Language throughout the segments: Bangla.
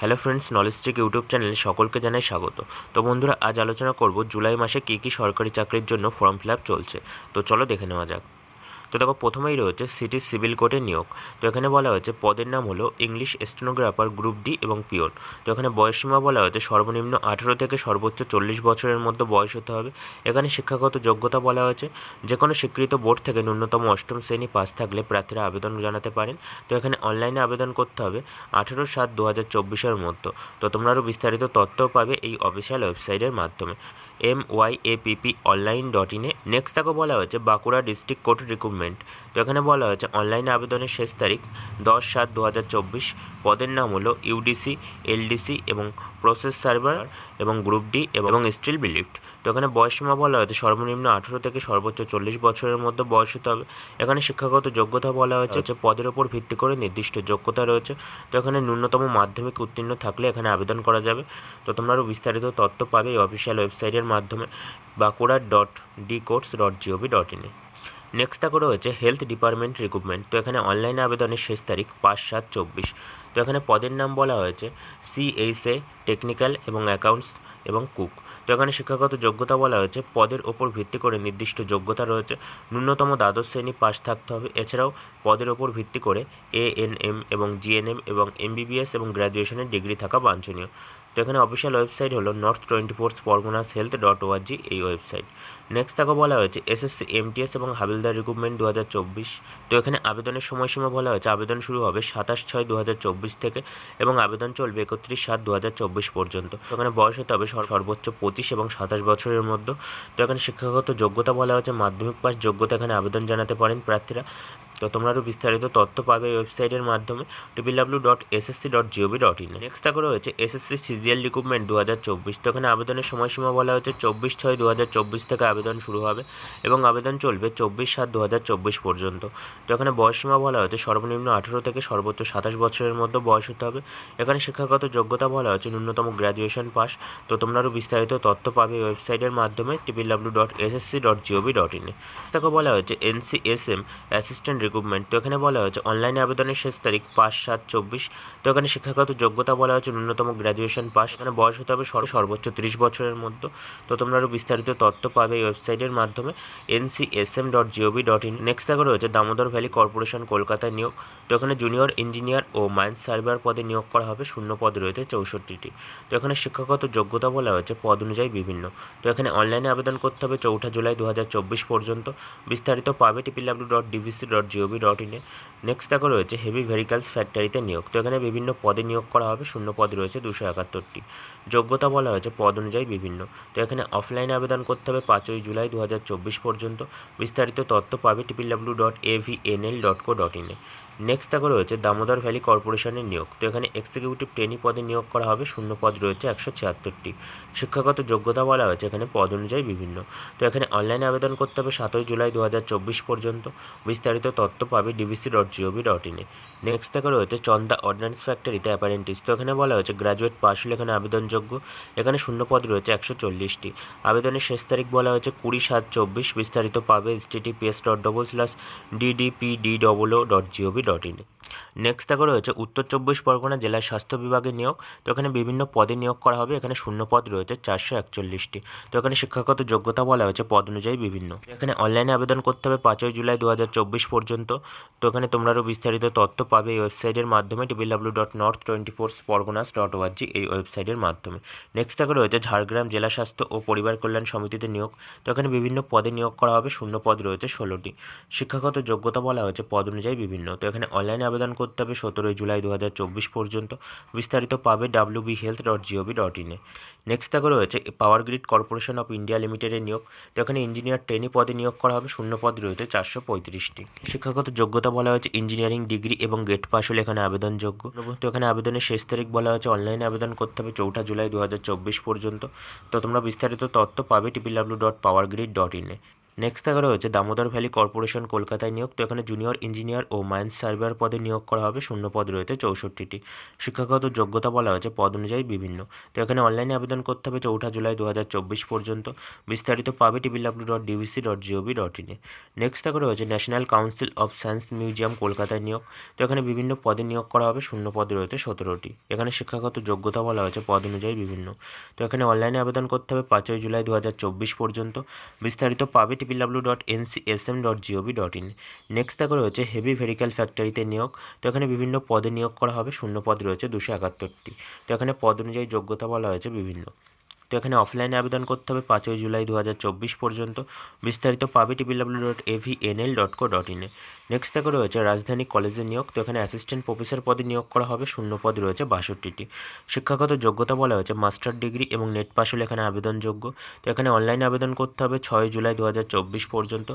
Hello friends knowledge tech YouTube চ্যানেলে সকলকে জানাই স্বাগত। তো বন্ধুরা, আজ আলোচনা করব জুলাই মাসে কী কী সরকারি চাকরির জন্য ফর্ম ফিল চলছে। তো চলো দেখে নেওয়া যাক। তো দেখো প্রথমেই রয়েছে সিটি সিভিল কোর্টে নিয়োগ। তো এখানে বলা হয়েছে পদের নাম হলো ইংলিশ স্টেনোগ্রাফার গ্রুপ ডি এবং পিওন তো এখানে বয়সসীমা বলা হয়েছে সর্বনিম্ন আঠেরো থেকে সর্বোচ্চ চল্লিশ বছরের মধ্যে বয়স হতে হবে। এখানে শিক্ষাগত যোগ্যতা বলা হয়েছে যে কোনো স্বীকৃত বোর্ড থেকে ন্যূনতম অষ্টম শ্রেণি পাস থাকলে প্রার্থীরা আবেদন জানাতে পারেন। তো এখানে অনলাইনে আবেদন করতে হবে আঠেরো সাত দু হাজার চব্বিশের মধ্যে। তো তোমরা আরও বিস্তারিত তথ্যও পাবে এই অফিসিয়াল ওয়েবসাইটের মাধ্যমে। M Y A PP online dot ইনে নেক্সট তাকে বলা হয়েছে বাঁকুড়া ডিস্ট্রিক্ট কোর্ট রিক্রুটমেন্ট তো এখানে বলা হয়েছে অনলাইনে আবেদনের শেষ তারিখ দশ সাত দু হাজার চব্বিশ। পদের নাম হলো ইউডিসি এলডিসি এবং প্রসেস সার্ভার এবং গ্রুপ ডি এবং স্টিল বিলিফ্ট এখানে বয়সসীমা বলা হয়েছে। সর্বনিম্ন আঠেরো থেকে সর্বোচ্চ চল্লিশ বছরের মধ্যে বয়স হতে হবে। এখানে শিক্ষাগত যোগ্যতা বলা হয়েছে যে পদের ওপর ভিত্তি করে নির্দিষ্ট যোগ্যতা রয়েছে। তো এখানে ন্যূনতম মাধ্যমিক উত্তীর্ণ থাকলে এখানে আবেদন করা যাবে। তো তোমরা আরও বিস্তারিত তথ্য পাবে এই অফিসিয়াল ওয়েবসাইটের মাধ্যমে। Bankura dot D course dot GOV dot ইনে নেক্সট তাকে রয়েছে হেলথ ডিপার্টমেন্ট রিক্রুটমেন্ট তো এখানে অনলাইনে আবেদনের শেষ তারিখ পাঁচ সাত চব্বিশ। তো এখানে পদের নাম বলা হয়েছে সিএইচএ টেকনিক্যাল এবং অ্যাকাউন্টস এবং কুক তো এখানে শিক্ষাগত যোগ্যতা বলা হয়েছে। পদের ওপর ভিত্তি করে নির্দিষ্ট যোগ্যতা রয়েছে। ন্যূনতম দ্বাদশ শ্রেণি পাস থাকতে হবে। এছাড়াও পদের ওপর ভিত্তি করে এএনএম এবং জিএনএম এবং এমবিবিএস এবং গ্র্যাজুয়েশনের ডিগ্রি থাকা বাঞ্ছনীয়। তো এখানে অফিসিয়াল ওয়েবসাইট হলো north twenty fours Parganas health dot ORG এই ওয়েবসাইট নেক্সট তাকে বলা হয়েছে এসএসসি এমটিএস এবং হাবিলদার রিক্রুটমেন্ট দু হাজার চব্বিশ। তো এখানে আবেদনের সময়সীমা বলা হয়েছে, আবেদন শুরু হবে সাতাশ ছয় দু হাজার চব্বিশ থেকে এবং আবেদন চলবে একত্রিশ সাত দু হাজার চব্বিশ পর্যন্ত। এখানে বয়স হতে হবে সর- সর্বোচ্চ পঁচিশ এবং সাতাশ বছরের মধ্যে। তো এখানে শিক্ষাগত যোগ্যতা বলা হয়েছে, মাধ্যমিক পাস যোগ্যতা এখানে আবেদন জানাতে পারেন প্রার্থীরা। তো তোমরা আরও বিস্তারিত তথ্য পাবে ওয়েবসাইটের মাধ্যমে W dot SSC dot GOV dot in next তাকে রয়েছে এসএসসি সিজিএল রিক্রুটমেন্ট দু হাজার চব্বিশ। তো এখানে আবেদনের সময়সীমা বলা হয়েছে চব্বিশ ছয় দু হাজার চব্বিশ থেকে আবেদন শুরু হবে এবং আবেদন চলবে চব্বিশ সাত দু হাজার চব্বিশ পর্যন্ত। তো এখানে বয়সসীমা বলা হয়েছে সর্বনিম্ন আঠেরো থেকে সর্বোচ্চ সাতাশ বছরের মধ্যে বয়স হতে হবে। এখানে শিক্ষাগত যোগ্যতা বলা হয়েছে ন্যূনতম গ্র্যাজুয়েশন পাস তো তোমরা আরও বিস্তারিত তথ্য পাবে ওয়েবসাইটের মাধ্যমে W dot SSC dot GOV dot ইনে তাকে বলা হয়েছে এনসিএসএম অ্যাসিস্ট্যান্ট রিক্রুটমেন্ট তো এখানে বলা হয়েছে অনলাইনে আবেদনের শেষ তারিখ পাঁচ সাত চব্বিশ। তো এখানে শিক্ষাগত যোগ্যতা বলা হয়েছে, ন্যূনতম গ্র্যাজুয়েশন পাস এখানে বয়স হতে হবে সর- সর্বোচ্চ তিরিশ বছরের মধ্যে। তো তোমরা আরও বিস্তারিত তথ্য পাবে এই ওয়েবসাইটের মাধ্যমে NCSM dot GOV dot in next থাকে রয়েছে, দামোদর ভ্যালি কর্পোরেশন কলকাতায় নিয়োগ। তো এখানে জুনিয়র ইঞ্জিনিয়ার ও মাইন্স সার্ভেয়ার পদে নিয়োগ করা হবে, শূন্য পদ রয়েছে চৌষট্টিটি। তো এখানে শিক্ষাগত যোগ্যতা বলা হয়েছে, পদ অনুযায়ী বিভিন্ন। তো এখানে অনলাইনে আবেদন করতে হবে চৌঠা জুলাই দু হাজার চব্বিশ পর্যন্ত। বিস্তারিত পাবে triple W dot DVC dot GOV dot ইনে নেক্সট দেখো রয়েছে হেভি ভেহিকালস ফ্যাক্টরিতে নিয়োগ। তো এখানে বিভিন্ন পদে নিয়োগ করা হবে, শূন্য পদ রয়েছে দুশো একাত্তরটি। যোগ্যতা বলা হয়েছে পদ অনুযায়ী বিভিন্ন। তো এখানে অফলাইনে আবেদন করতে হবে পাঁচই জুলাই দু হাজার চব্বিশ পর্যন্ত। বিস্তারিত তথ্য পাবে triple W dot AVNL dot co dot ইনে নেক্সট দেখো রয়েছে দামোদর ভ্যালি কর্পোরেশনের নিয়োগ। তো এখানে এক্সিকিউটিভ ট্রেনি পদে নিয়োগ করা হবে, শূন্য পদ রয়েছে একশো ছিয়াত্তরটি। শিক্ষাগত যোগ্যতা বলা হয়েছে এখানে পদ অনুযায়ী বিভিন্ন। তো এখানে অনলাইনে আবেদন করতে হবে সাতই জুলাই দু হাজার চব্বিশ পর্যন্ত। বিস্তারিত তথ্য পাবে ডিবিসি ডট জিওভি ডট ইনে নেক্সট থেকে রয়েছে চন্দা অর্ডিন্যান্স ফ্যাক্টরিতে অ্যাপারেন্টিস তো এখানে বলা হয়েছে গ্র্যাজুয়েট পাশ হলে এখানে আবেদনযোগ্য। এখানে শূন্য পদ রয়েছে একশো চল্লিশটি। আবেদনের শেষ তারিখ বলা হয়েছে কুড়ি সাত চব্বিশ। বিস্তারিত পাবে S dot double slash DDPD double O dot GOV dot ইনে নেক্সট থাকে রয়েছে, উত্তর চব্বিশ পরগনা জেলার স্বাস্থ্য বিভাগে নিয়োগ। তো এখানে বিভিন্ন পদে নিয়োগ করা হবে। এখানে শূন্য পদ রয়েছে, চারশো একচল্লিশটি। তো এখানে শিক্ষাগত যোগ্যতা বলা হয়েছে, পদ অনুযায়ী বিভিন্ন। এখানে অনলাইনে আবেদন করতে হবে পাঁচই জুলাই দু পর্যন্ত। তো এখানে তোমরা আরও বিস্তারিত তথ্য পাবে এই ওয়েবসাইটের মাধ্যমে triple W dot north twenty four Parganas dot ORG এই ওয়েবসাইটের মাধ্যমে। নেক্সট থাকে রয়েছে, ঝাড়গ্রাম জেলা স্বাস্থ্য ও পরিবার কল্যাণ সমিতিতে নিয়োগ। তো এখানে বিভিন্ন পদে নিয়োগ করা হবে, শূন্য পদ রয়েছে, ষোলোটি। শিক্ষাগত যোগ্যতা বলা হয়েছে, পদ অনুযায়ী বিভিন্ন। তো এখানে অনলাইনে আবেদন করতে হবে সতেরোই জুলাই দু হাজার চব্বিশ পর্যন্ত। বিস্তারিত পাবে W B health dot GOV dot ইনে নেক্সট থাকে রয়েছে power grid corporation of India লিমিটেডের নিয়োগ। তো এখানে ইঞ্জিনিয়ার ট্রেনি পদে নিয়োগ করা হবে, শূন্য পদ রয়েছে চারশো পঁয়ত্রিশটি। শিক্ষাগত যোগ্যতা বলা হয়েছে ইঞ্জিনিয়ারিং ডিগ্রি এবং গেট পাস হলে এখানে আবেদনযোগ্য। তো এখানে আবেদনের শেষ তারিখ বলা হয়েছে অনলাইনে আবেদন করতে হবে চৌঠা জুলাই দু হাজার চব্বিশ পর্যন্ত। তো তোমরা বিস্তারিত তথ্য পাবে triple W dot power grid dot ইনে নেক্সট দেখা রয়েছে দামোদর ভ্যালি কর্পোরেশন কলকাতায় নিয়োগ, তো এখানে জুনিয়র ইঞ্জিনিয়ার ও মাইন্স সার্ভেয়ার পদে নিয়োগ করা হবে, শূন্য পদ রয়েছে চৌষট্টিটি। শিক্ষাগত যোগ্যতা বলা হয়েছে, পদ অনুযায়ী বিভিন্ন। তো এখানে অনলাইনে আবেদন করতে হবে চৌঠা জুলাই দু হাজার চব্বিশ পর্যন্ত। বিস্তারিত পাবে triple W dot DVC dot GOV dot ইনে নেক্সট দেখা রয়েছে national council of science museum কলকাতায় নিয়োগ। তো এখানে বিভিন্ন পদে নিয়োগ করা হবে, শূন্য পদ রয়েছে সতেরোটি। এখানে শিক্ষাগত যোগ্যতা বলা হয়েছে, পদ অনুযায়ী বিভিন্ন। তো এখানে অনলাইনে আবেদন করতে হবে পাঁচই জুলাই দু হাজার চব্বিশ পর্যন্ত। বিস্তারিত পাবে triple W dot NC S M dot GOV dot in next দেখা রয়েছে হেভি ভেহিক্যাল ফ্যাক্টরিতে নিয়োগ। তো এখানে বিভিন্ন পদে নিয়োগ করা হবে। শূন্য পদ রয়েছে দুশো একাত্তরটি। তো এখানে পদ অনুযায়ী যোগ্যতা বলা হয়েছে বিভিন্ন। তো এখানে অফলাইনে আবেদন করতে হবে পাঁচই জুলাই দু হাজার চব্বিশ পর্যন্ত। বিস্তারিত পাবে triple W dot AVNL dot co dot ইনে নেক্সট থেকে রয়েছে রাজধানী কলেজে নিয়োগ। তো এখানে অ্যাসিস্ট্যান্ট প্রফেসর পদে নিয়োগ করা হবে, শূন্য পদ রয়েছে বাষট্টিটি। শিক্ষাগত যোগ্যতা বলা হয়েছে মাস্টার ডিগ্রি এবং নেট পাস হলে এখানে আবেদনযোগ্য। তো এখানে অনলাইনে আবেদন করতে হবে ছয় জুলাই দু হাজার চব্বিশ পর্যন্ত।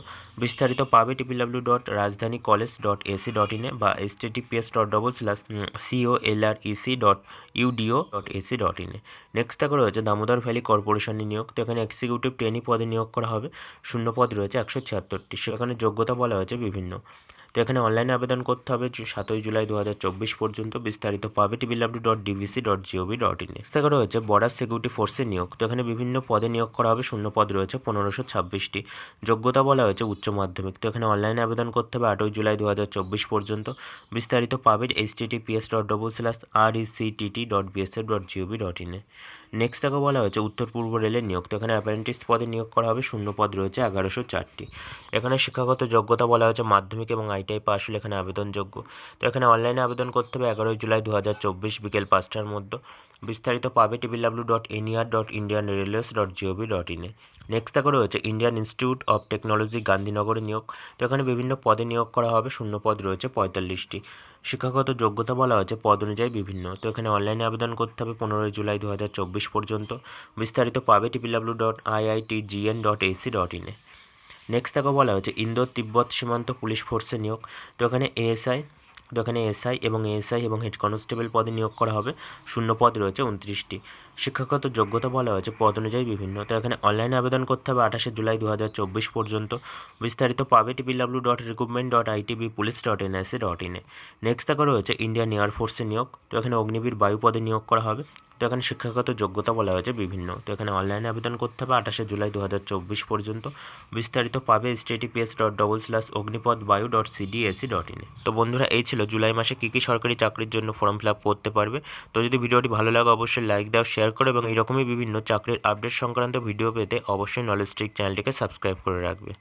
বিস্তারিত পাবে triple W dot Rajdhani college dot AC dot ইনে বা S TPS dot double slash CO L R EC dot UDO dot AC dot ইনে নেক্সট থেকে রয়েছে দামোদর ভ্যালি কর্পোরেশনের নিয়োগ, তো এখানে এক্সিকিউটিভ ট্রেনি পদে নিয়োগ করা হবে। শূন্য পদ রয়েছে একশো ছিয়াত্তরটি। সেখানে যোগ্যতা বলা হয়েছে বিভিন্ন। তো এখানে অনলাইনে আবেদন করতে হবে। সাতই জুলাই দু হাজার চব্বিশ পর্যন্ত বিস্তারিত পাবে triple W dot DVC dot GOV dot in থেকে রয়েছে বর্ডার সিকিউরিটি ফোর্সে নিয়োগ। তো এখানে বিভিন্ন পদে নিয়োগ করা হবে, শূন্য পদ রয়েছে, পনেরোশো ছাব্বিশটি। যোগ্যতা বলা হয়েছে উচ্চ মাধ্যমিক। তো এখানে অনলাইনে আবেদন করতে হবে আটই জুলাই দু হাজার চব্বিশ পর্যন্ত। বিস্তারিত পাবে H TTPS dot double slash R ECTT dot BSF dot GOV dot ইনে নেক্সট থেকে বলা হয়েছে, উত্তর পূর্ব রেলের নিয়োগ। তো এখানে অ্যাপ্রেন্টিস পদে নিয়োগ করা হবে, শূন্য পদ রয়েছে, এগারোশো চারটি। এখানে শিক্ষাগত যোগ্যতা বলা হয়েছে, মাধ্যমিক এবং আইটিআই পাস এখানে আবেদনযোগ্য। তো এখানে অনলাইনে আবেদন করতে হবে এগারোই জুলাই দু হাজার চব্বিশ বিকেল পাঁচটার মধ্যে। বিস্তারিত পাবে TBW dot NER dot Indian railways dot GOV dot ইনে নেক্সট থেকে রয়েছে ইন্ডিয়ান ইনস্টিটিউট অফ টেকনোলজি গান্ধীনগরে নিয়োগ। তো এখানে বিভিন্ন পদে নিয়োগ করা হবে, শূন্য পদ রয়েছে, পঁয়তাল্লিশটি। শিক্ষাগত যোগ্যতা বলা হয়েছে, পদ অনুযায়ী বিভিন্ন। তো এখানে অনলাইনে আবেদন করতে হবে পনেরোই জুলাই দু হাজার চব্বিশ পর্যন্ত। বিস্তারিত পাবে TPW dot IIT GN dot AC dot ইনে নেক্সট তাকে বলা হয়েছে, ইন্দোর তিব্বত সীমান্ত পুলিশ ফোর্সে নিয়োগ। তো এখানে এএসআই তো এখানে এসআই এবং এএসআই এবং হেড কনস্টেবল পদে নিয়োগ করা হবে। শূন্য পদ রয়েছে, উনত্রিশটি। শিক্ষাগত যোগ্যতা বলা হয়েছে, পদ অনুযায়ী বিভিন্ন। তো এখানে অনলাইনে আবেদন করতে হবে আঠাশে জুলাই দু হাজার চব্বিশ পর্যন্ত। বিস্তারিত পাবে TPW dot recruitment dot ITB police dot NIC dot ইনে নেক্সট দেখা রয়েছে ইন্ডিয়ান এয়ারফোর্সে নিয়োগ। তো এখানে অগ্নিবীর বায়ু পদে নিয়োগ করা হবে। তো এখানে শিক্ষাগত যোগ্যতা বলা হয়েছে বিভিন্ন। তো এখানে অনলাইনে আবেদন করতে হবে আঠাশে জুলাই দু হাজার চব্বিশ পর্যন্ত। বিস্তারিত পাবে HTTPS dot double slash Agnipath Vayu dot CDAC dot ইনে তো বন্ধুরা, এই ছিল জুলাই মাসে কী কী সরকারি চাকরির জন্য ফর্ম ফিল করতে পারবে। তো যদি ভিডিওটি ভালো লাগে, অবশ্যই লাইক দাও শেয়ার করো এবং এরকমই বিভিন্ন চাকরির আপডেট সংক্রান্ত ভিডিও পেতে অবশ্যই নলেজ স্ট্রিক চ্যানেলটিকে সাবস্ক্রাইব করে রাখবে।